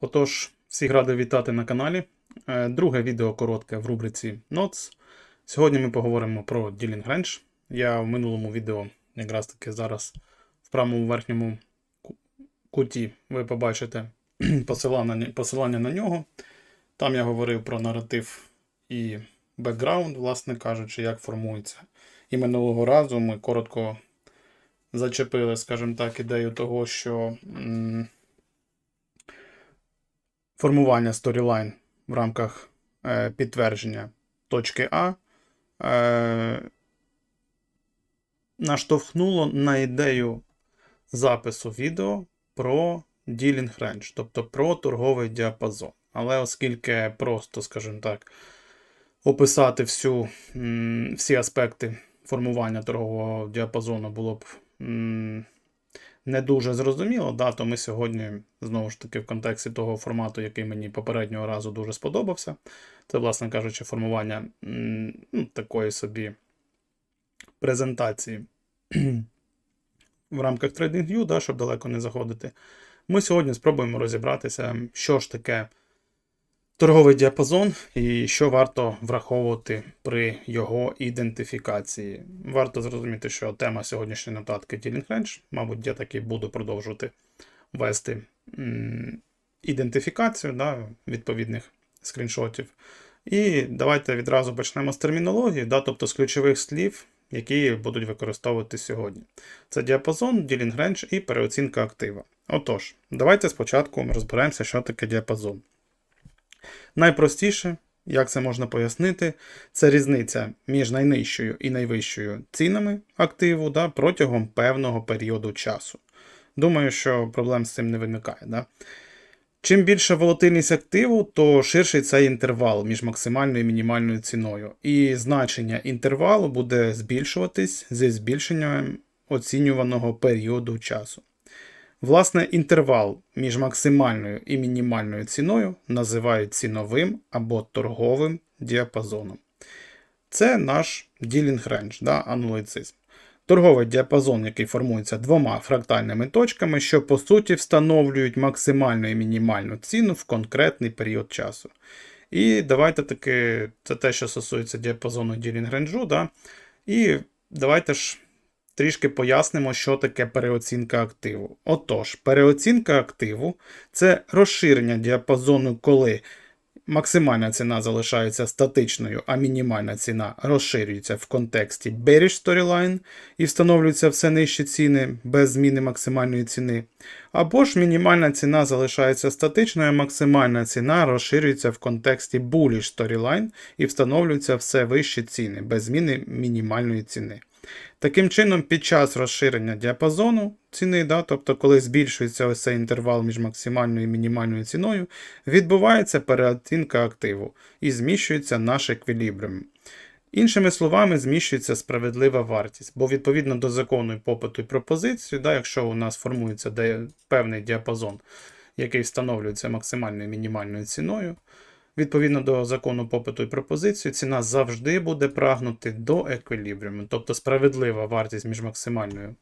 Отож, всіх радий вітати на каналі. Е, Друге відео коротке в рубриці Notes. Сьогодні ми поговоримо про Dealing Range. Я в минулому відео, якраз таки зараз в правому верхньому куті ви побачите посилання, на нього. Там я говорив про наратив і бекграунд, власне кажучи, як формується. І минулого разу ми коротко зачепили, скажімо так, ідею того, що. м, формування сторілайн в рамках е, підтвердження точки А е, наштовхнуло на ідею запису відео про Dealing Range, тобто про торговий діапазон. Але оскільки просто, скажімо так, описати всю, всі аспекти формування торгового діапазону було б не дуже зрозуміло, да, то ми сьогодні, знову ж таки, в контексті того формату, який мені попереднього разу дуже сподобався, це, власне кажучи, формування ну, такої собі презентації в рамках TradingView, да, щоб далеко не заходити. Ми сьогодні спробуємо розібратися, що ж таке торговий діапазон і що варто враховувати при його ідентифікації. Варто зрозуміти, що тема сьогоднішньої нотатки Dealing Range, мабуть, я таки буду продовжувати вести ідентифікацію да, відповідних скріншотів. І давайте відразу почнемо з термінології, да, тобто з ключових слів, які будуть використовувати сьогодні. Це діапазон, Dealing Range і переоцінка актива. Отож, давайте спочатку розберемося, що таке діапазон. Найпростіше, як це можна пояснити, це різниця між найнижчою і найвищою цінами активу да, протягом певного періоду часу. Думаю, що проблем з цим не виникає. Да? Чим більша волатильність активу, то ширший цей інтервал між максимальною і мінімальною ціною. І значення інтервалу буде збільшуватись зі збільшенням оцінюваного періоду часу. Власне, інтервал між максимальною і мінімальною ціною називають ціновим або торговим діапазоном. Це наш dealing range, да, аналіцизм. Торговий діапазон, який формується двома фрактальними точками, що по суті встановлюють максимальну і мінімальну ціну в конкретний період часу. І давайте таки, це те, що стосується діапазону dealing range, да, і давайте ж трішки пояснимо, що таке переоцінка активу. Отож, переоцінка активу це розширення діапазону, коли максимальна ціна залишається статичною, а мінімальна ціна розширюється в контексті bearish storyline і встановлюються все нижчі ціни без зміни максимальної ціни. Або ж мінімальна ціна залишається статичною, а максимальна ціна розширюється в контексті bullish storyline і встановлюються все вищі ціни без зміни мінімальної ціни. Таким чином, під час розширення діапазону ціни, да, тобто коли збільшується ось цей інтервал між максимальною і мінімальною ціною, відбувається переоцінка активу і зміщується наш еквілібріум. Іншими словами, зміщується справедлива вартість, бо відповідно до закону попиту і пропозиції, да, якщо у нас формується певний діапазон, який встановлюється максимальною і мінімальною ціною, Відповідно до закону попиту і пропозиції, ціна завжди буде прагнути до еквілібріуму, тобто справедлива вартість між максимальною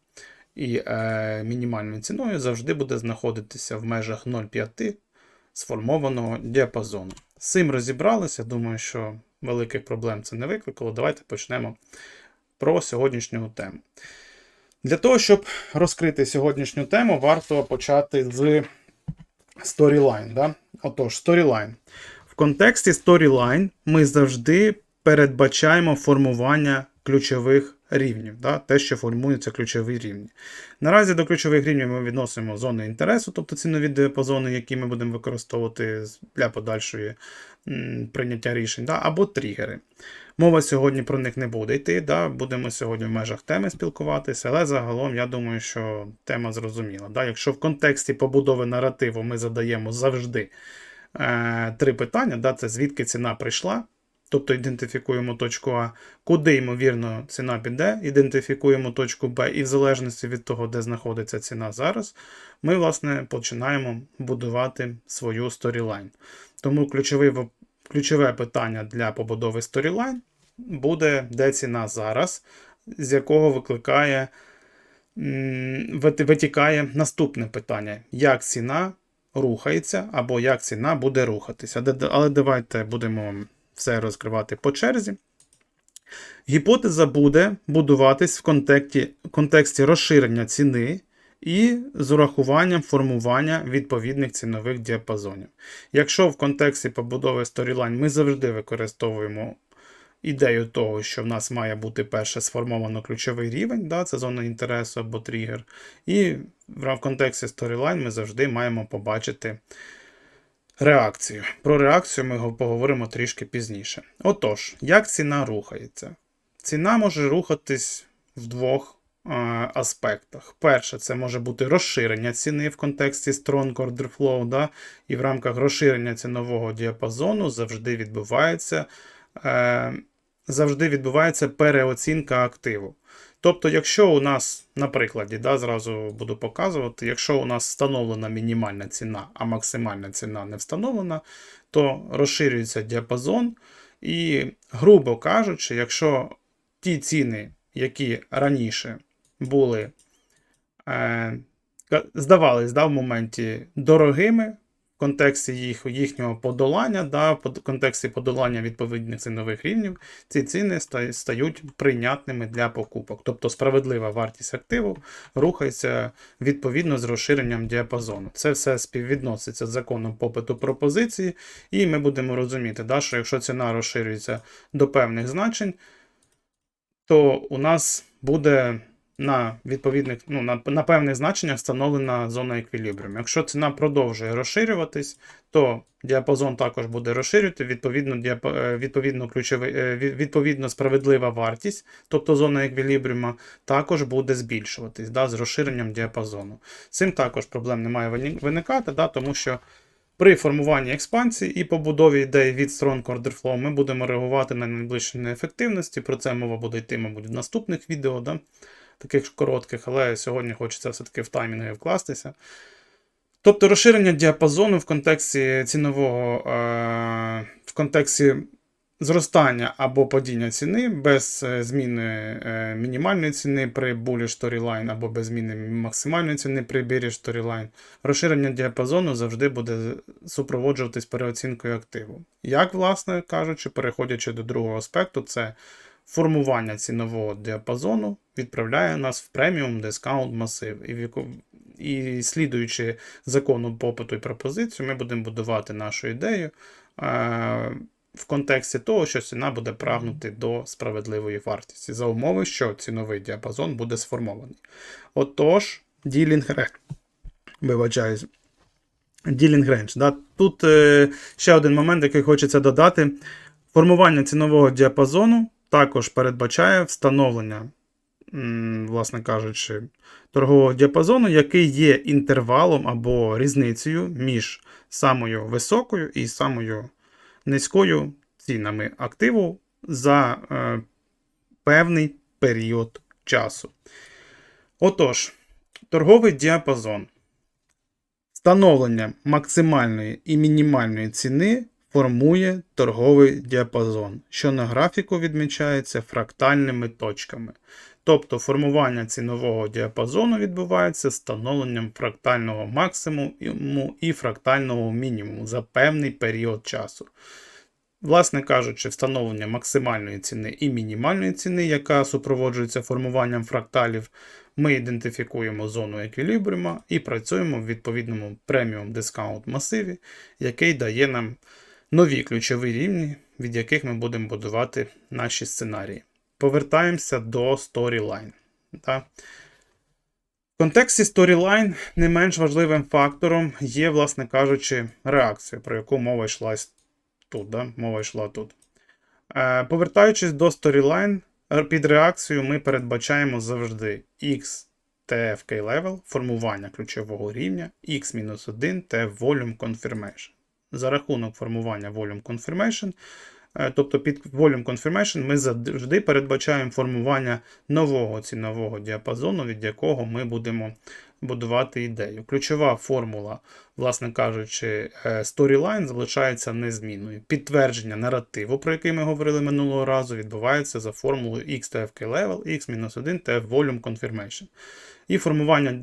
і е, мінімальною ціною завжди буде знаходитися в межах 0,5 сформованого діапазону. З цим розібралися. Думаю, що великих проблем це не викликало. Давайте почнемо про сьогоднішню тему. Для того, щоб розкрити сьогоднішню тему, варто почати з Storyline. Да? Отож, Storyline. Контексті Storyline ми завжди передбачаємо формування ключових рівнів, да? те, що формуються ключові рівні. Наразі до ключових рівнів ми відносимо зони інтересу, тобто цінові діапазони, які ми будемо використовувати для подальшої прийняття рішень, да? або тригери. Мова сьогодні про них не буде йти. Да? Будемо сьогодні в межах теми спілкуватися, але загалом я думаю, що тема зрозуміла. Да? Якщо в контексті побудови наративу ми задаємо завжди три питання: да? це звідки ціна прийшла. Тобто ідентифікуємо точку А, куди, ймовірно, ціна піде, ідентифікуємо точку Б, і в залежності від того, де знаходиться ціна зараз, ми, власне, починаємо будувати свою сторілайн. Тому ключовий, ключове питання для побудови сторілайн буде, де ціна зараз, з якого викликає, витікає наступне питання: як ціна рухається, або як ціна буде рухатися. Але давайте будемо все розкривати по черзі. Гіпотеза буде будуватись в контексті, контексті розширення ціни і з урахуванням формування відповідних цінових діапазонів. Якщо в контексті побудови Storyline ми завжди використовуємо ідею того, що в нас має бути перше сформовано ключовий рівень, да, це зона інтересу або тригер, і в контексті Storyline ми завжди маємо побачити реакцію. Про реакцію ми поговоримо трішки пізніше. Отож, як ціна рухається? Ціна може рухатись в двох аспектах. Перше, це може бути розширення ціни в контексті Strong Order Flow, да? і в рамках розширення цінового діапазону завжди відбувається, завжди відбувається переоцінка активу. Тобто, якщо у нас, на прикладі, да, зразу буду показувати, якщо у нас встановлена мінімальна ціна, а максимальна ціна не встановлена, то розширюється діапазон. І, грубо кажучи, якщо ті ціни, які раніше були, е, здавались да, в моменті дорогими контексті їх, їхнього подолання, да, в контексті подолання відповідних цінових рівнів, ці ціни стають прийнятними для покупок. Тобто справедлива вартість активу рухається відповідно з розширенням діапазону. Це все співвідноситься з законом попиту пропозиції, і ми будемо розуміти, да, що якщо ціна розширюється до певних значень, то у нас буде на відповідних, ну, на, на певних значеннях встановлена зона еквілібріуму. Якщо ціна продовжує розширюватись, то діапазон також буде розширювати, відповідно, діапа, е, відповідно, ключовий, е, відповідно справедлива вартість, тобто зона еквілібріума, також буде збільшуватись да, з розширенням діапазону. Цим також проблем не має виникати, да, тому що при формуванні експансії і побудові ідей від Strong Order Flow ми будемо реагувати на найближчі неефективності. Про це мова буде йти, мабуть, в наступних відео, да? Таких коротких, але сьогодні хочеться все-таки в таймінги вкластися. Тобто розширення діапазону в контексті цінового, е, в контексті зростання або падіння ціни без е, зміни е, мінімальної ціни при bullish storyline або без зміни максимальної ціни при bearish storyline. Розширення діапазону завжди буде супроводжуватись переоцінкою активу. Як, власне кажучи, переходячи до другого аспекту, це формування цінового діапазону відправляє нас в преміум дискаунт масив. І, і слідуючи закону попиту і пропозицію, ми будемо будувати нашу ідею. Е- в контексті того, що ціна буде прагнути до справедливої вартості, за умови, що ціновий діапазон буде сформований. Отож, ділінг range. Вибачаюсь. Ділінг range. Да? Тут е, ще один момент, який хочеться додати. Формування цінового діапазону також передбачає встановлення, власне кажучи, торгового діапазону, який є інтервалом або різницею між самою високою і самою низькою цінами активу за е, певний період часу. Отож, торговий діапазон. Встановлення максимальної і мінімальної ціни формує торговий діапазон, що на графіку відмічається фрактальними точками. Тобто формування цінового діапазону відбувається встановленням фрактального максимуму і фрактального мінімуму за певний період часу. Власне кажучи, встановлення максимальної ціни і мінімальної ціни, яка супроводжується формуванням фракталів, ми ідентифікуємо зону еквілібріума і працюємо в відповідному преміум дискаунт масиві, який дає нам нові ключові рівні, від яких ми будемо будувати наші сценарії. Повертаємося до Storyline. Да? В контексті Storyline не менш важливим фактором є, власне кажучи, реакція, про яку мова йшла тут. Да? Мова йшла тут. Е, повертаючись до Storyline, під реакцію ми передбачаємо завжди X TFK level, формування ключового рівня, X-1 T Volume Confirmation. За рахунок формування Volume Confirmation, е, тобто під Volume Confirmation ми завжди передбачаємо формування нового цінового діапазону, від якого ми будемо будувати ідею. Ключова формула, власне кажучи, е, Storyline залишається незмінною. Підтвердження наративу, про який ми говорили минулого разу, відбувається за формулою X TFK level, X-1 TF Volume Confirmation. І формування,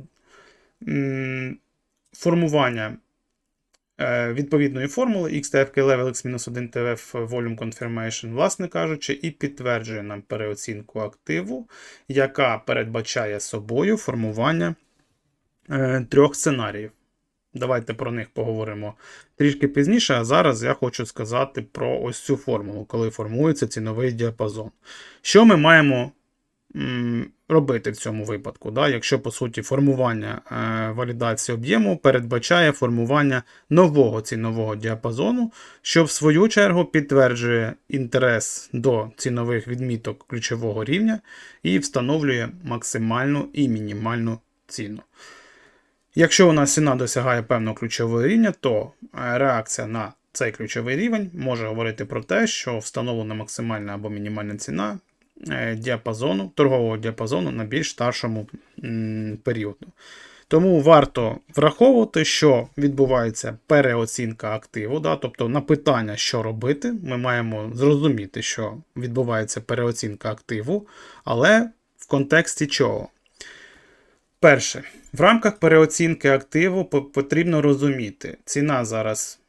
формування відповідної формули XTFK level x-1 TF volume confirmation, власне кажучи, і підтверджує нам переоцінку активу, яка передбачає собою формування е, трьох сценаріїв. Давайте про них поговоримо трішки пізніше, а зараз я хочу сказати про ось цю формулу, коли формується ціновий діапазон. Що ми маємо робити в цьому випадку? Да? Якщо, по суті, формування е, валідації об'єму передбачає формування нового цінового діапазону, що в свою чергу підтверджує інтерес до цінових відміток ключового рівня і встановлює максимальну і мінімальну ціну. Якщо у нас ціна досягає певного ключового рівня, то е, реакція на цей ключовий рівень може говорити про те, що встановлена максимальна або мінімальна ціна діапазону, торгового діапазону на більш старшому періоду. Тому варто враховувати, що відбувається переоцінка активу. Да? Тобто на питання, що робити, ми маємо зрозуміти, що відбувається переоцінка активу, але в контексті чого? Перше, в рамках переоцінки активу потрібно розуміти, ціна зараз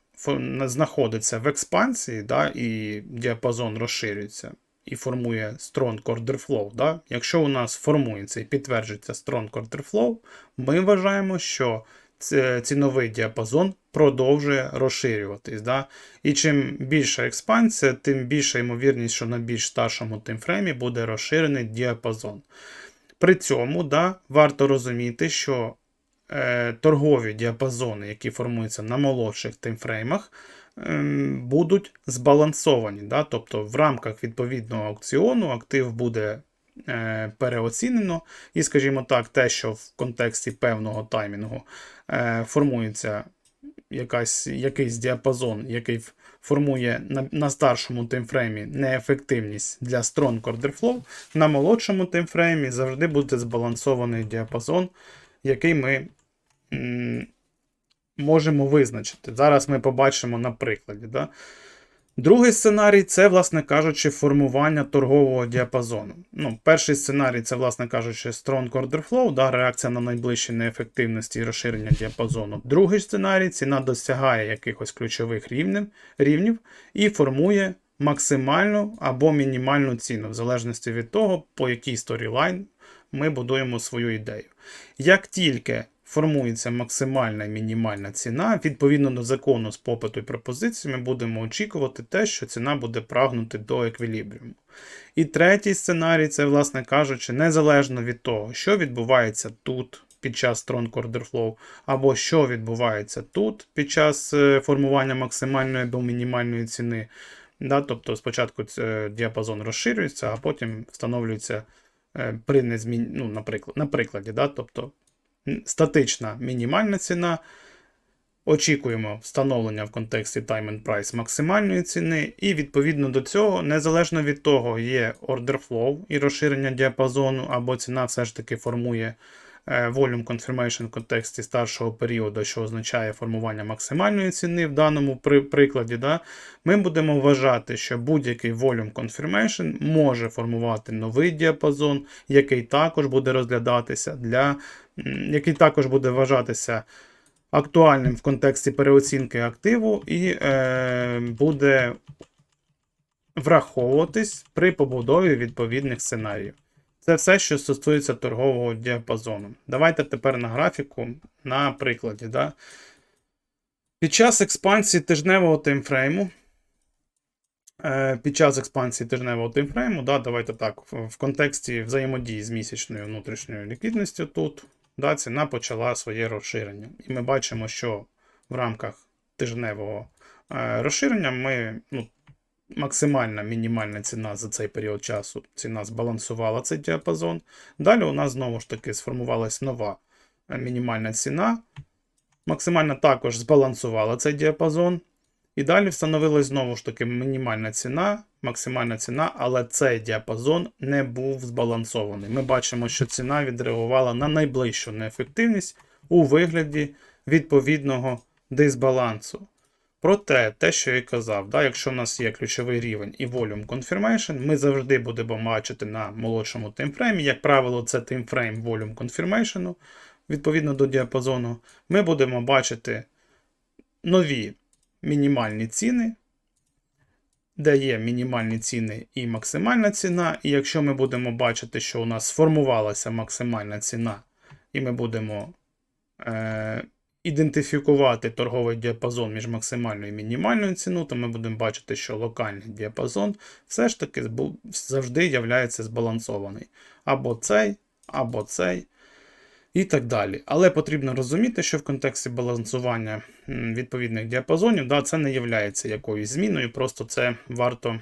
знаходиться в експансії, да, і діапазон розширюється і формує strong order flow. Да. Якщо у нас формується і підтверджується strong order flow, ми вважаємо, що ціновий діапазон продовжує розширюватись. Да. І чим більша експансія, тим більша ймовірність, що на більш старшому таймфреймі буде розширений діапазон. При цьому да, варто розуміти, що е, торгові діапазони, які формуються на молодших таймфреймах, ем, будуть збалансовані. Да? Тобто в рамках відповідного аукціону актив буде е, переоцінено, і, скажімо так, те, що в контексті певного таймінгу е, формується якась, якийсь діапазон, який формує на, на старшому таймфреймі неефективність для strong order flow, на молодшому таймфреймі завжди буде збалансований діапазон, який ми можемо визначити. Зараз ми побачимо на прикладі. Да? Другий сценарій це, власне кажучи, формування торгового діапазону. Ну, перший сценарій це, власне кажучи, strong order flow, да, реакція на найближчі неефективності і розширення діапазону. Другий сценарій ціна досягає якихось ключових рівнів, рівнів і формує максимальну або мінімальну ціну, в залежності від того, по якій сторілайн ми будуємо свою ідею. Як тільки формується максимальна і мінімальна ціна, відповідно до закону з попиту і пропозиції, ми будемо очікувати те, що ціна буде прагнути до еквілібріуму. І третій сценарій це, власне кажучи, незалежно від того, що відбувається тут під час Strong Order Flow, або що відбувається тут під час е, формування максимальної або мінімальної ціни. Да, тобто спочатку діапазон розширюється, а потім встановлюється е, при незмін... ну, наприклад, на прикладі, да, тобто статична мінімальна ціна. Очікуємо встановлення в контексті Time and Price максимальної ціни, і відповідно до цього, незалежно від того, є order flow і розширення діапазону, або ціна все ж таки формує е, volume confirmation в контексті старшого періоду, що означає формування максимальної ціни в даному при- прикладі, да, ми будемо вважати, що будь-який volume confirmation може формувати новий діапазон, який також буде розглядатися для який також буде вважатися актуальним в контексті переоцінки активу і е, буде враховуватись при побудові відповідних сценаріїв. Це все, що стосується торгового діапазону. Давайте тепер на графіку на прикладі. Да? Під час експансії тижневого таймфрейму. е, Під час експансії тижневого таймфрейму, да, давайте так, в контексті взаємодії з місячною внутрішньою ліквідністю тут да, ціна почала своє розширення. І ми бачимо, що в рамках тижневого е, розширення ми, ну, максимальна мінімальна ціна за цей період часу ціна збалансувала цей діапазон. Далі у нас знову ж таки сформувалась нова е, мінімальна ціна. Максимальна також збалансувала цей діапазон. І далі встановилась знову ж таки мінімальна ціна, максимальна ціна, але цей діапазон не був збалансований. Ми бачимо, що ціна відреагувала на найближчу неефективність у вигляді відповідного дисбалансу. Проте, те, що я казав, да, якщо в нас є ключовий рівень і volume confirmation, ми завжди будемо бачити на молодшому таймфреймі. Як правило, це таймфрейм volume confirmation, відповідно до діапазону. Ми будемо бачити нові мінімальні ціни, де є мінімальні ціни і максимальна ціна. І якщо ми будемо бачити, що у нас сформувалася максимальна ціна, і ми будемо е, ідентифікувати торговий діапазон між максимальною і мінімальною ціною, то ми будемо бачити, що локальний діапазон все ж таки завжди являється збалансований. Або цей, або цей. І так далі. Але потрібно розуміти, що в контексті балансування відповідних діапазонів да, це не є якоюсь зміною, просто це варто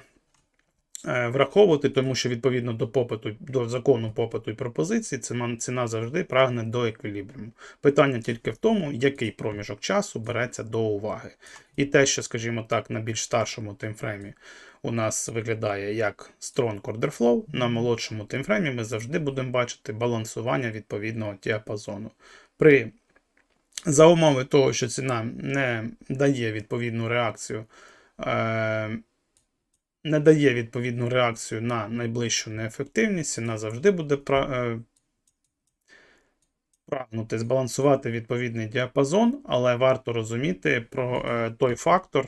враховувати, тому що відповідно до попиту, до закону попиту і пропозиції, ціна, ціна завжди прагне до еквілібруму. Питання тільки в тому, який проміжок часу береться до уваги. І те, що, скажімо так, на більш старшому таймфреймі у нас виглядає як strong order flow, на молодшому таймфреймі ми завжди будемо бачити балансування відповідного діапазону. При за умови того, що ціна не дає відповідну реакцію, е, не дає відповідну реакцію на найближчу неефективність, ціна завжди буде е, прагнути збалансувати відповідний діапазон, але варто розуміти про е, той фактор.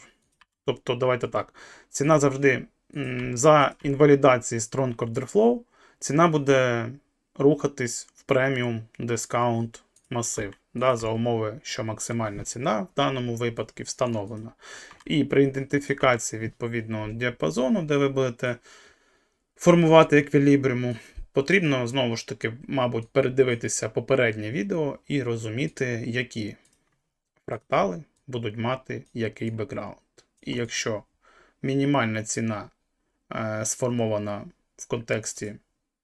Тобто, давайте так, ціна завжди за інвалідації Strong Order Flow, ціна буде рухатись в преміум дискаунт масив. Да, за умови, що максимальна ціна в даному випадку встановлена. І при ідентифікації відповідного діапазону, де ви будете формувати еквілібруму, потрібно знову ж таки, мабуть, передивитися попереднє відео і розуміти, які фрактали будуть мати який бекграунд. І якщо мінімальна ціна е, сформована в контексті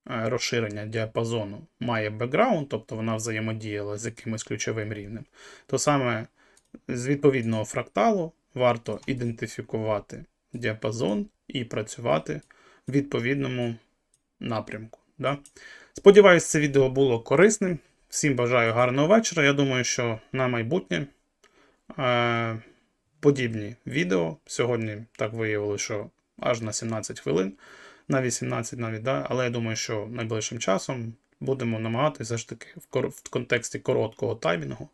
розширення діапазону має бекграунд, тобто вона взаємодіяла з якимось ключовим рівнем, то саме з відповідного фракталу варто ідентифікувати діапазон і працювати в відповідному напрямку. Да? Сподіваюсь, це відео було корисним. Всім бажаю гарного вечора. Я думаю, що на майбутнє е, подібні відео. Сьогодні так виявилося, що аж на 17 хвилин, на 18 навіть, да? але я думаю, що найближчим часом будемо намагатися ж таки в, контексті короткого таймінгу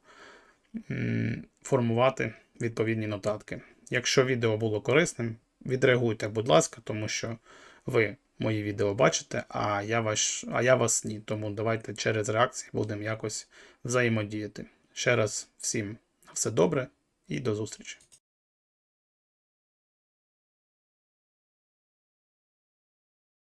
формувати відповідні нотатки. Якщо відео було корисним, відреагуйте, будь ласка, тому що ви мої відео бачите, а я, ваш, а я вас ні. Тому давайте через реакції будемо якось взаємодіяти. Ще раз всім все добре і до зустрічі.